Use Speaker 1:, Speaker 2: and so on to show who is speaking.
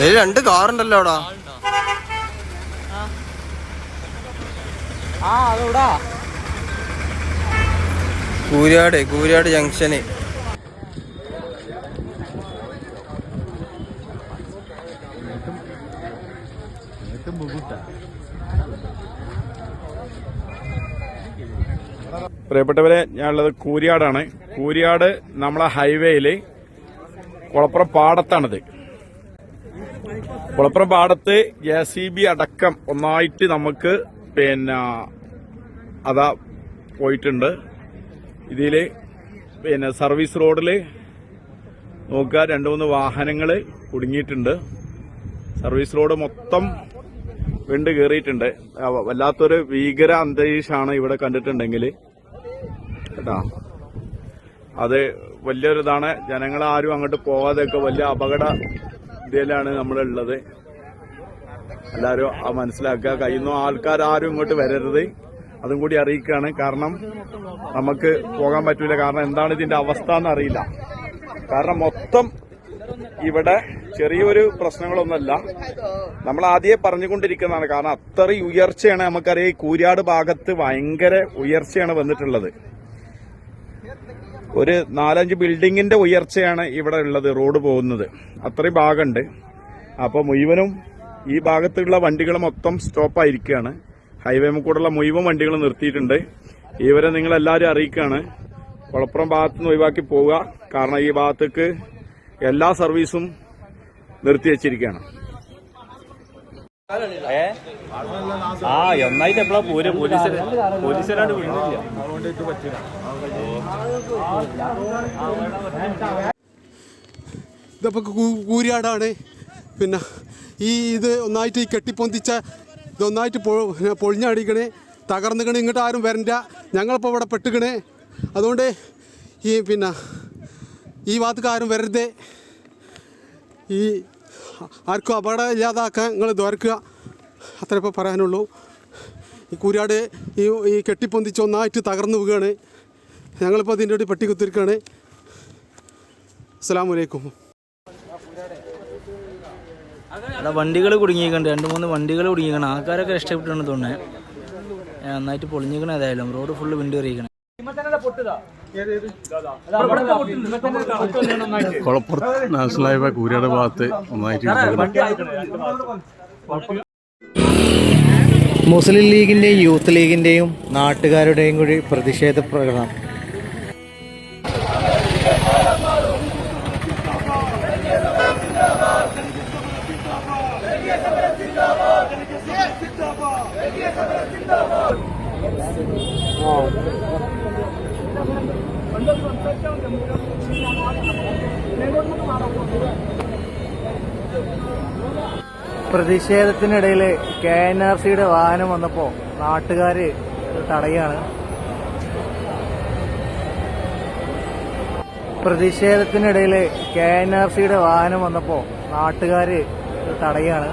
Speaker 1: ഇതിൽ രണ്ട് കാറുണ്ടല്ലോ അവിടെ.
Speaker 2: ആ അതോടാ
Speaker 1: കൂരിയാട് കൂരിയാട് ജംഗ്ഷന്
Speaker 3: പ്രിയപ്പെട്ടവരെ ഞാനുള്ളത് കൂരിയാടാണ്. കൂരിയാട് നമ്മളെ ഹൈവേയിൽ കുളപ്പുറം പാടത്താണിത്. കുളപ്പുറം പാടത്ത് ജെ സി ബി അടക്കം ഒന്നായിട്ട് നമുക്ക് പിന്നെ അതാ പോയിട്ടുണ്ട്. ഇതിൽ പിന്നെ സർവീസ് റോഡിൽ നോക്കുക രണ്ട് മൂന്ന് വാഹനങ്ങൾ കുടുങ്ങിയിട്ടുണ്ട്. സർവീസ് റോഡ് മൊത്തം വെണ്ട് കയറിയിട്ടുണ്ട്. വല്ലാത്തൊരു ഭീകര അന്തരീക്ഷമാണ് ഇവിടെ കണ്ടിട്ടുണ്ടെങ്കിൽ കേട്ടാ? അത് വലിയൊരിതാണ്. ജനങ്ങളാരും അങ്ങോട്ട് പോകാതെയൊക്കെ വലിയ അപകട ഇതിലാണ് നമ്മളുള്ളത്. എല്ലാവരും ആ മനസ്സിലാക്കുക. കഴിയുന്ന ആൾക്കാരും ഇങ്ങോട്ട് വരരുത്. അതും കൂടി അറിയിക്കുകയാണ്. കാരണം നമുക്ക് പോകാൻ പറ്റൂല. കാരണം എന്താണ് ഇതിന്റെ അവസ്ഥ എന്ന് അറിയില്ല. കാരണം മൊത്തം ഇവിടെ ചെറിയൊരു പ്രശ്നങ്ങളൊന്നുമല്ല. നമ്മൾ ആദ്യമേ പറഞ്ഞുകൊണ്ടിരിക്കുന്നതാണ്. കാരണം അത്രയും ഉയർച്ചയാണ് നമുക്കറിയാം. ഈ കൂരിയാട് ഭാഗത്ത് ഭയങ്കര ഉയർച്ചയാണ് വന്നിട്ടുള്ളത്. ഒരു നാലഞ്ച് ബിൽഡിങ്ങിന്റെ ഉയർച്ചയാണ് ഇവിടെ ഉള്ളത് റോഡ് പോകുന്നത്. അത്രയും ഭാഗമുണ്ട്. അപ്പൊ മുഴുവനും ഈ ഭാഗത്തുള്ള വണ്ടികൾ മൊത്തം സ്റ്റോപ്പായിരിക്കുകയാണ് ഹൈവേ കൂടെയുള്ള മുഴുവൻ വണ്ടികൾ നിർത്തിയിട്ടുണ്ട്. ഇവരെ നിങ്ങൾ എല്ലാവരും അറിയിക്കുകയാണ്. കുളപ്പുറം ഭാഗത്ത് നിന്ന് ഒഴിവാക്കി പോവുക. കാരണം ഈ ഭാഗത്തേക്ക് എല്ലാ സർവീസും നിർത്തി വെച്ചിരിക്കുകയാണ്
Speaker 2: ആ ഒന്നായിട്ട് എപ്പോഴാ പോര്? പോലീസ് പോലീസുകാരാണ്ട് വിടുന്നില്ല.
Speaker 4: ഇതപ്പോൾ കൂരിയാടാണ്. പിന്നെ ഈ ഇത് ഒന്നായിട്ട് ഈ കെട്ടിപ്പൊന്തിച്ച ഇതൊന്നായിട്ട് പൊ- പൊളിഞ്ഞടിക്കണേ. തകർന്നുകണേ ഇങ്ങോട്ട് ആരും വരണ്ട. ഞങ്ങളിപ്പോൾ ഇവിടെ പെട്ടുകണേ അതുകൊണ്ട് ഈ പിന്നെ ഈ ഭാഗത്തേക്ക് ആരും വരരുതേ. ഈ ആർക്കും അപകടം ഇല്ലാതാക്കാൻ നിങ്ങൾ ദ്വാരക്കുക അത്ര ഇപ്പോൾ പറയാനുള്ളൂ. ഈ കുരാട് ഈ ഈ കെട്ടിപ്പൊന്തിച്ച് ഒന്നായിട്ട് തകർന്നു പോവുകയാണ്. ഞങ്ങളിപ്പോൾ അതിന്റെ ഒരു പെട്ടി കുത്തിരിക്കുകയാണ്. അസ്സാം വലൈക്കും
Speaker 5: അവിടെ വണ്ടികൾ കുടുങ്ങിയിട്ടുണ്ട് രണ്ട് മൂന്ന് വണ്ടികൾ കുടുങ്ങിക്കണം ആൾക്കാരൊക്കെ രക്ഷപ്പെട്ടാണ് തോന്നുന്നത് നന്നായിട്ട് പൊളിഞ്ഞിരിക്കണം ഏതായാലും. റോഡ് ഫുള്ള് വിണ്ട് കയറിയിക്കണം
Speaker 6: കുളപ്പുറത്ത് നാഷണൽ ഹൈവേ കൂരിയാട് ഭാഗത്ത് ഒന്നായിട്ട്
Speaker 7: മുസ്ലിം ലീഗിന്റെയും യൂത്ത് ലീഗിന്റെയും നാട്ടുകാരുടെയും കൂടി പ്രതിഷേധ പ്രകടനം. പ്രതിഷേധത്തിനിടയിൽ കെ എൻ ആർ സിയുടെ വാഹനം വന്നപ്പോൾ നാട്ടുകാർ തടയാണ് പ്രതിഷേധത്തിനിടയിൽ കെ എൻ ആർ സിയുടെ വാഹനം വന്നപ്പോൾ നാട്ടുകാർ തടയാണ്